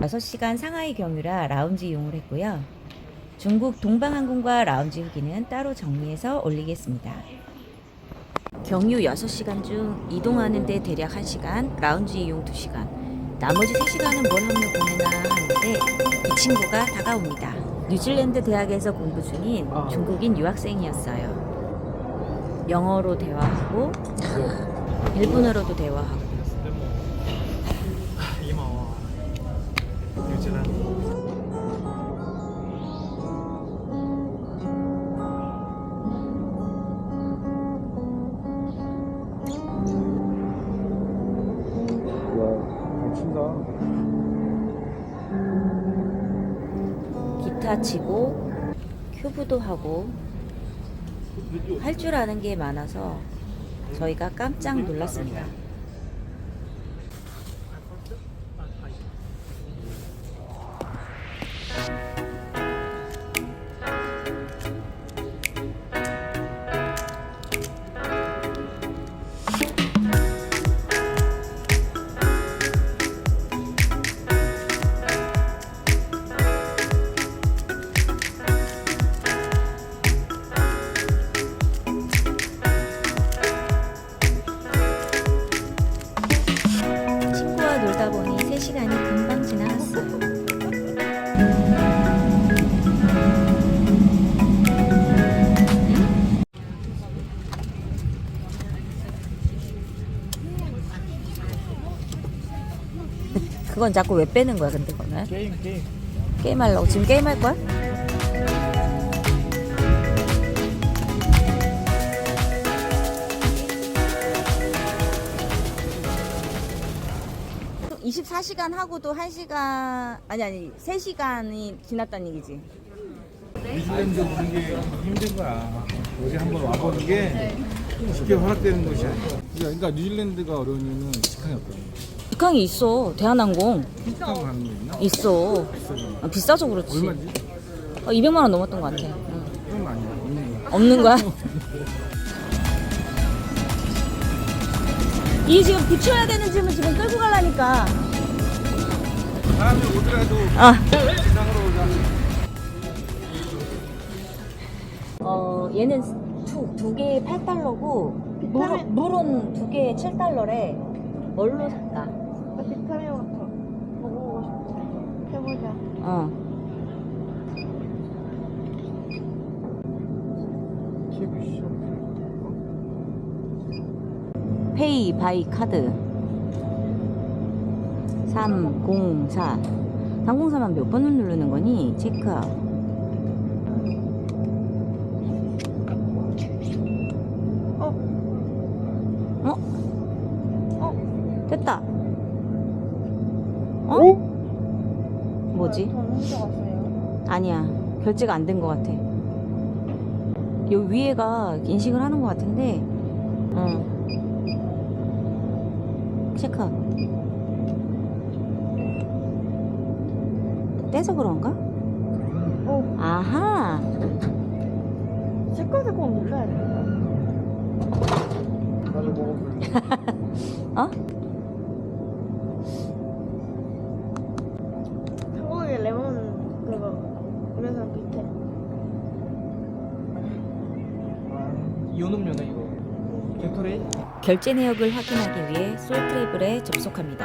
6시간 상하이 경유라 라운지 이용을 했고요. 중국 동방항공과 라운지 후기는 따로 정리해서 올리겠습니다. 경유 6시간 중 이동하는데 대략 1시간, 라운지 이용 2시간, 나머지 3시간은 뭘 하며 보내나 하는데 그 친구가 다가옵니다. 뉴질랜드 대학에서 공부 중인 중국인 유학생이었어요. 영어로 대화하고 일본어로도 대화하고 지나 기타 치고 큐브도 하고 할 줄 아는 게 많아서 저희가 깜짝 놀랐습니다. 그건 자꾸 왜 빼는 거야, 근데 그거는? 게임, 게임. 게임하려고? 지금 게임할 거야? (24시간) 하고도 (1시간) 아니 아니 (3시간이) 지났다는 얘기지 뉴질랜드 오는 게 힘든 거야. 여기 한번 와보는 게 쉽게 허락되는 것이 아니야. 그러니까 뉴질랜드가 어려운 이유는 직항이 없거든. 직항이 있어 대한항공 거 있나? 있어 아, 비싸서 그렇지 얼마지? 어, 200만 원 넘었던 것 같아 응. 거 아니야. 없는 거. 없는 거야? 이 지금 붙여야 되는 짐을 지금 끌고 가려니까 다음에 오더라도 아 지상으로 오자. 어, 얘는 두, 두 개에 8달러고 물은, 물은 두 개에 7달러래 뭘로 살까? 비타민 워터 먹어보고 싶어. 해보자. 어. 페이 바이 카드 304 304만 몇 번을 누르는 거니? 체크아웃 결제가 안 된 것 같아. 요 위에가 인식을 하는 것 같은데 응 체크 떼서 그런가? 어, 아하. 색깔 꼭 눌러야. 나도 먹어 결제 내역을 확인하기 위해 솔트레이블에 접속합니다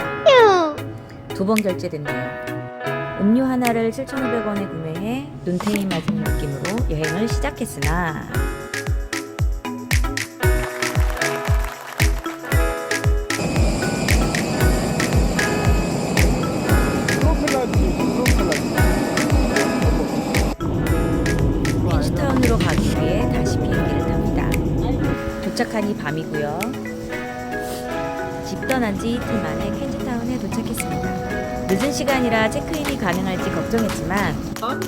두 번 결제됐네요 음료 하나를 7,500원에 구매해 눈탱이 맞은 느낌으로 여행을 시작했으나 프로펠러지, 프로펠러지. 퀸즈타운으로 가기 위해 다시 비행기를 탑니다. 도착하니 밤이고요. 집 떠난 지 이틀 만에 퀸즈타운에 도착했습니다. 늦은 시간이라 체크인이 가능할지 걱정했지만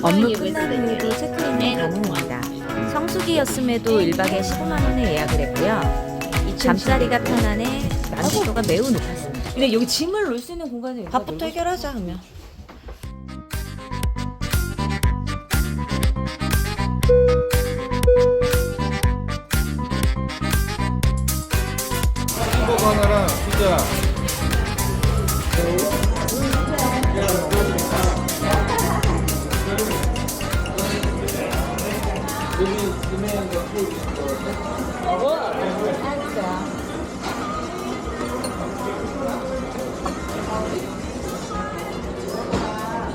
업무 끝난 후에도 체크인이 가능합니다. 성수기였음에도 1박에 15만 원에 예약을 했고요. 잠자리가 편안해 만족도가 매우 높았습니다. 근데 여기 짐을 놓을 수 있는 공간이 밥부터 해결하자 그러면. 자.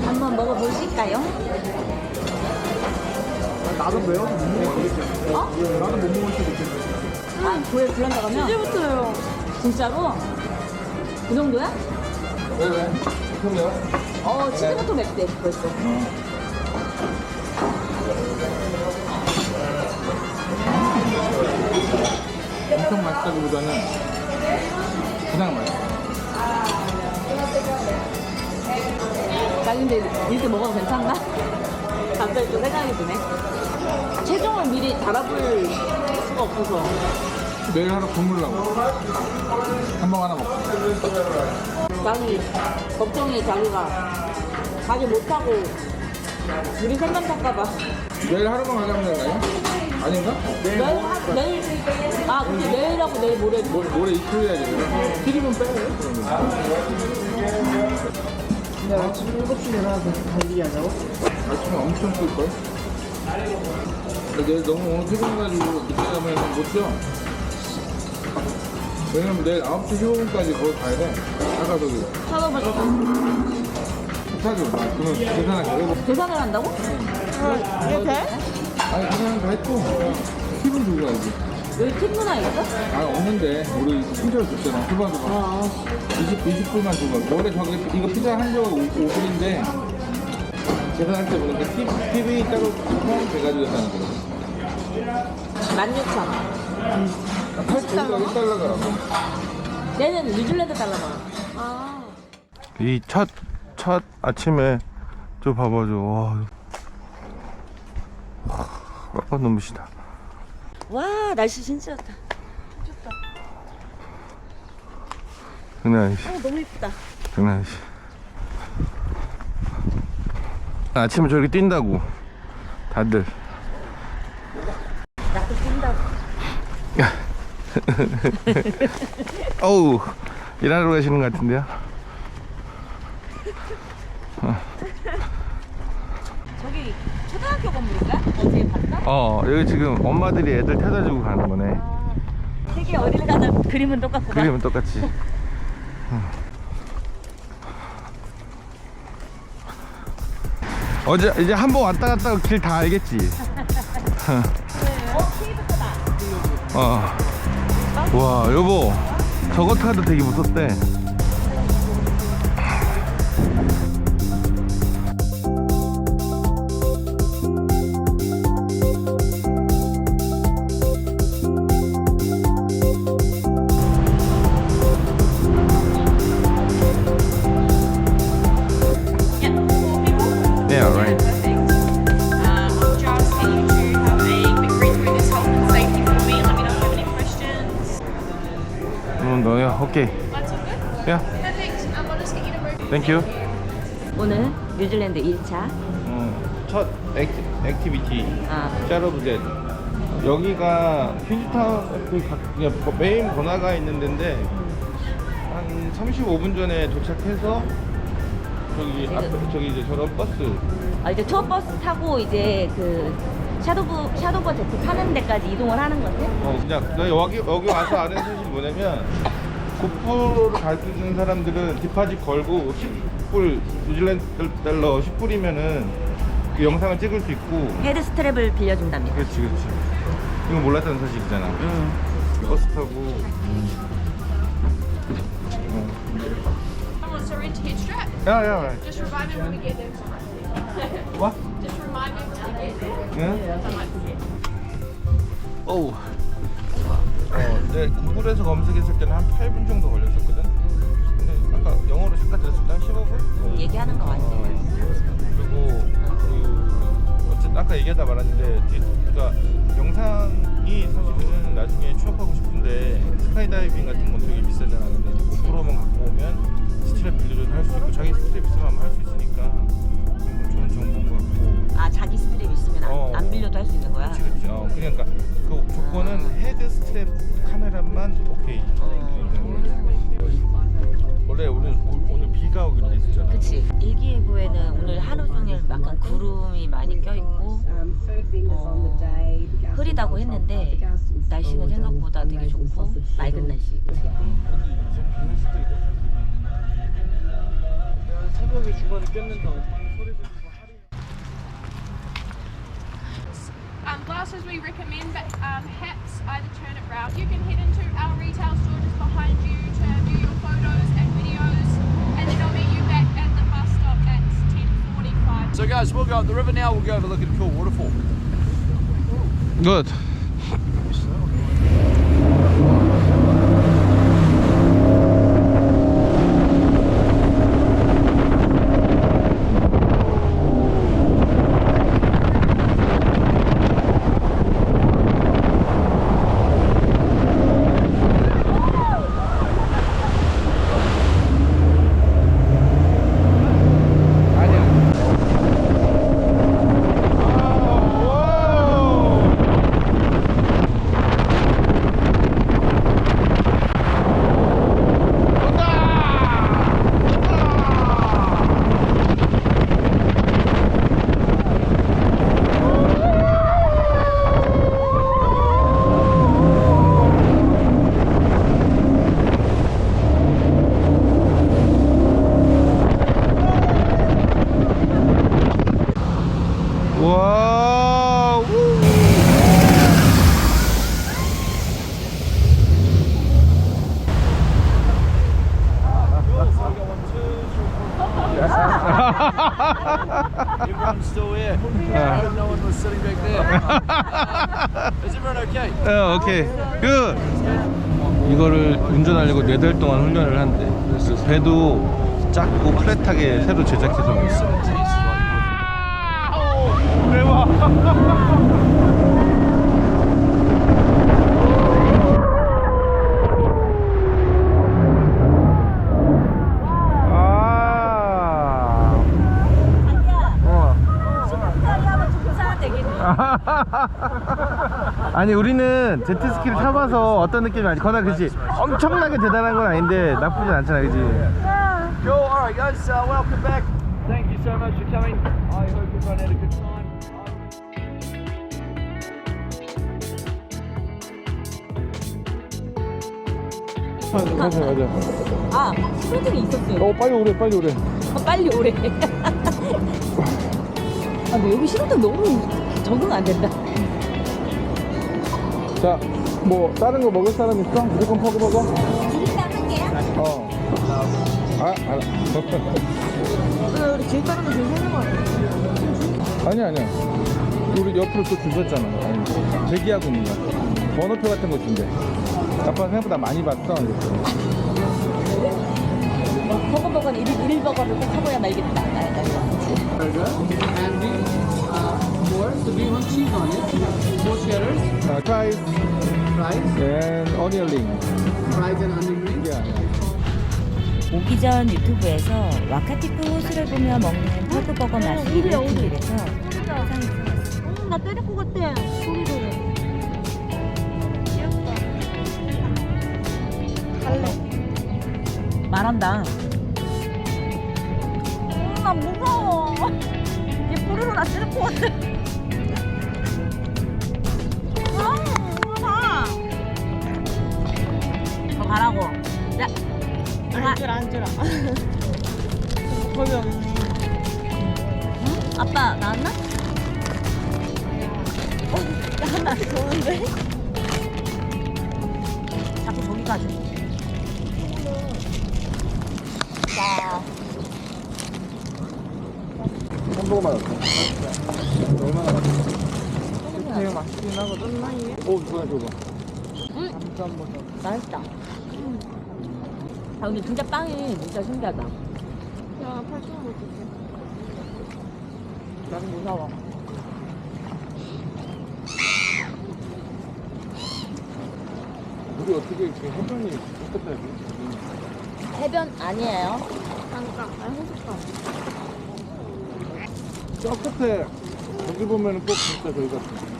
한번 먹어보실까요? 나는 매워서 못 먹겠어. 어? 나는 못 먹을 수도 있겠네. 아, 고에 불란다 가면? 이제부터요. 진짜로? 그 정도야? 왜 왜? 그럼요. 어, 치즈부터 맵대, 벌써. 엄청 맛있다기보다는 그냥 맛있어. 나 근데 이렇게 먹어도 괜찮나? 갑자기 또 생각이 드네. 체중을 미리 달아볼 수가 없어서. 내일 하루 굶으려고. 햄버거 하나 먹고. 자기, 걱정이 자기가 가지 못하고 우리 생각 탈까봐. 내일 하루만 가자면 되나요? 아닌가? 내일, 하- 내일, 아, 근데 내일하고 내일 모레. 모, 모레 이틀 해야 되거든. 기름은 빼요. 근데 아침 7시에 일어나서 달리기 하자고? 아침에 엄청? 근데 내일 너무 오늘 피곤해가지고 늦게 가면 못 뛰어. 왜냐면 내일 9시 15분까지 거기 가야 돼. 아까 저기. 사줘. 아, 그러면 계산을 잘해보 계산을 한다고? 이게 돼? 아니 계산을 다 했고 팁은 주고 가야지. 여기 팁 누나 있어? 아 없는데 우리 친절 줬잖아. 후반도 아, 20, 20불만 주고 원래 저기 이거 피자 한 조각 5불인데 계산할 때 보니까 팁, 팁이 따로 포함돼가지고 계산하는 거거든 16,000원. 8불가 1달러더라고 얘는 뉴질랜드 달러만. 아. 이 첫, 첫 아침에 저 봐봐줘. 와. 아빠 눈부시다. 와, 날씨 진짜 좋다. 장난 아니지. 어, 너무 이쁘다. 장난 아니지. 아침에 저렇게 뛴다고. 다들. 나도 뛴다고. 어우. 일하러 가시는 것 같은데요? 저기 초등학교 건물인가? 어제 봤나? 어, 여기 지금 엄마들이 애들 태워다 주고 가는 거네. 세계 어디를 가나 그림은 똑같고. 그림은 똑같이. 어제 이제 한 번 왔다 갔다 길 다 알겠지. 어. 와 여보 저거 타도 되게 무섭대. Just get you. 오늘 뉴질랜드 1차. 어, 첫 액티, 액티비티 아, 샤로브젯 여기가 휴지타운 그 각- 그냥 버- 메인 번화가에 있는 데인데 한 35분 전에 도착해서 저기 앞에 저기 이제 저런 버스 아, 이제 투어 버스 타고 이제 그 샤도브 샤도버 제트 타는 데까지 이동을 하는 거지? 어 그냥 나 여기 여기 와서 아는 사실이 뭐냐면 고프로를 가르쳐 주는 사람들은 디파짓 걸고 10불 뉴질랜드 달러 10불이면은 그 영상을 찍을 수 있고 헤드 스트랩을 빌려준답니다. 그렇지 그렇지 이거 몰랐다는 사실이잖아 음. 버스 타고 Someone syringe head strap. 야야 Just remind me when we get there. 와? Just remind me when we get there. 응? 어우 어, 네, 구글에서 검색했을 때는 한 8분 정도 걸렸었거든 근데 아까 영어로 잠깐 들었을 때 한 15분? 얘기하는 거 같아. 그리고 그 어쨌든 아까 얘기하다 말았는데 뒤- 그러니까 영상이 사실은 나중에 취업하고 싶은데 스카이다이빙 같은 건 되게 비싸잖아 근데 고프로만 갖고 오면 스트랩 빌려줘도 할수 있고 자기 스트랩 있으면 할 수 있으니까 그건 좋은 같고 아 자기 스트랩 있으면 안, 어. 안 빌려도 할 수 있는 거야? 그치, 그치. 어, 그러니까 그 조건은 아. 헤드 스트랩 카메라만 오케이. 어. 원래 오늘 오늘 비가 오기로 돼 있었잖아. 그치. 일기예보에는 오늘 하루 종일 약간 구름이 많이 껴있고 어, 흐리다고 했는데 날씨는 생각보다 되게 좋고 맑은 날씨. 어, 새벽에 주말에 깼는데 Glasses we recommend, but um, perhaps either turn it round. You can head into our retail store just behind you to do your photos and videos, and then I'll meet you back at the bus stop at 10:45. So, guys, we'll go up the river now. We'll go have a look at a cool waterfall. Good. Everyone's still here. no one was sitting back there. Is everyone okay? 어, 오케이. 그 이거를 운전하려고 네달 동안 훈련을 한대. 그래서 배도 작고 플랫하게 새로 제작해서 있어. 대박. 아. 어. 아니 우리는 제트스키를 타봐서 어떤 느낌이 알지 거나 그지 엄청나게 대단한 건 아닌데 나쁘진 않잖아 그지 Cool. All right, guys. Uh, welcome back. Thank you so much for coming. I hope everyone had a good time. 맞아 맞아 아 스로틀이 있었어요 어 빨리 오래 빨리 오래 어, 빨리 오래 아 근데 여기 신호등 너무 적응 안 된다 자 뭐 다른 거 먹을 사람 있어? 무조건 퍼그 먹어? 일단 할게요 어. 아, 알아. 우리 제일 다른 거 제일 생긴 거 같아. 아니야, 아니야. 우리 옆으로 또 주셨잖아. 아니, 대기하고 있는 거. 번호표 같은 거 준대. 아빠 생각보다 많이 봤어. 버거버거는 일, 일 버거를 꼭 하고야 말겠다 burger and the uh, more so want cheese on it fries and onion ring. fries and onion rings 야, 오기 전 유튜브에서 와카티프 호수를 보며 먹는 버거버거 맛을 리뷰를 해서 세상에 들어왔어 어, 나 때릴 것 같아. 소리도. 귀엽다. 갈래. 말한다 음, 나 무서워. 얘 부르르 나 때릴 것 같아. 아, 무서워. 더 가라고 자 앉으라, 앉으라. 거기 없네. 아빠 나왔나? 어, 나 좋은데? 자꾸 저기 가지 햄버거 맛없어. 얼마나 맛있어? 되게 맛있긴 하거든. 오, 이거야, 저거. 맛있다 아 근데 진짜 빵이 진짜 신기하다 야, 8천 원 줄게. 나는 무서워 우리 어떻게 이렇게 해변이 똑같다지? 해변 아니에요 잠깐, 아, 해줄까? 저 끝에 저기 보면은 꼭 진짜 저희 같은.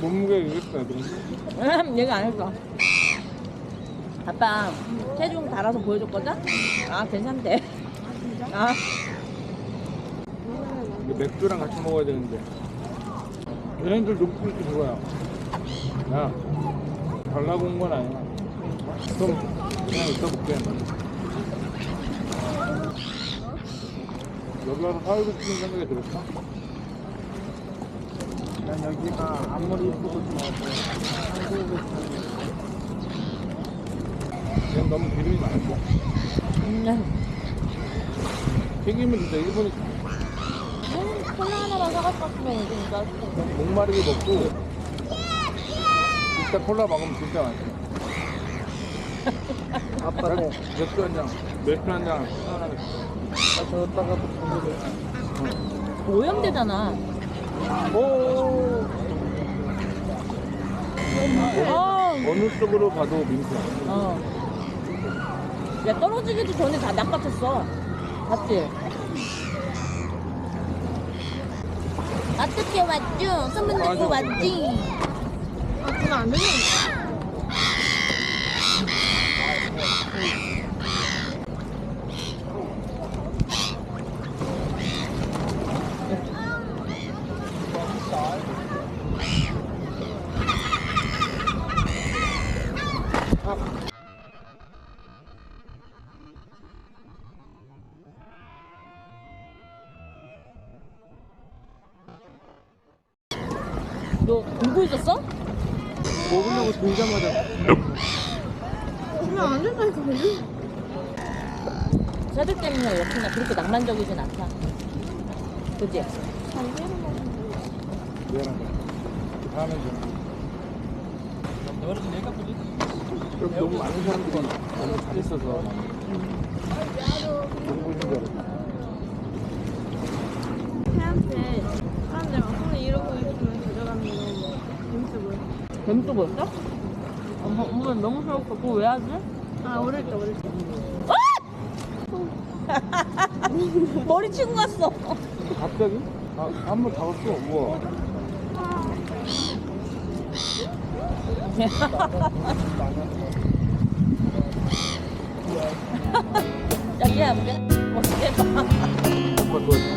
몸무게 이겼다, 그런데. 얘가 안 했어 아빠 체중 달아서 보여줬거든? 아 괜찮대 아 이거 맥주랑 같이 먹어야 되는데. 얘네들 게 그거야. 야, 달라고 온 건 아니야. 그럼 그냥 이따 볼게. 여기 와서 살고 싶은 생각이 들었어? 난 여기가 아무리 이쁘고 좋아도 한국에서 그냥 너무 기름이 많았어. 음, 튀김은 진짜 일본이 콜라 하나만 사갔었으면 진짜 목마르게 먹고 진짜 콜라 먹으면 진짜 맛있어. 아빠는 맥주 한 잔, 맥주 한 잔, 시원하게. 아, 저다가 오염되잖아 오, 어, 어느 쪽으로 가도 민폐. 어. 야 떨어지기도 전에 다 낚아챘어 봤지? 어떻게 왔죠? 소문 듣고 왔지? 아 그거 안 되는 너 울고 있었어? 먹으려고 들자마자 그러면 안 된다니까 그지? 새들 때문에 역시나 그렇게 낭만적이진 않다 그치? 미안하다. 다음에 좀. 여기 너무 많은 사람들이 너무 잘 있어서 너무 힘들어 새한테 사람들 막 손을 이러고 거 재밌어 보여. 재밌어 보였어? 엄마, 엄마 너무 싫었어 그거 왜 하지? 아 어릴 때 어릴 때. 머리 치고 갔어 갑자기? 아, 한번 잡았어. 우와. 봐 오빠 도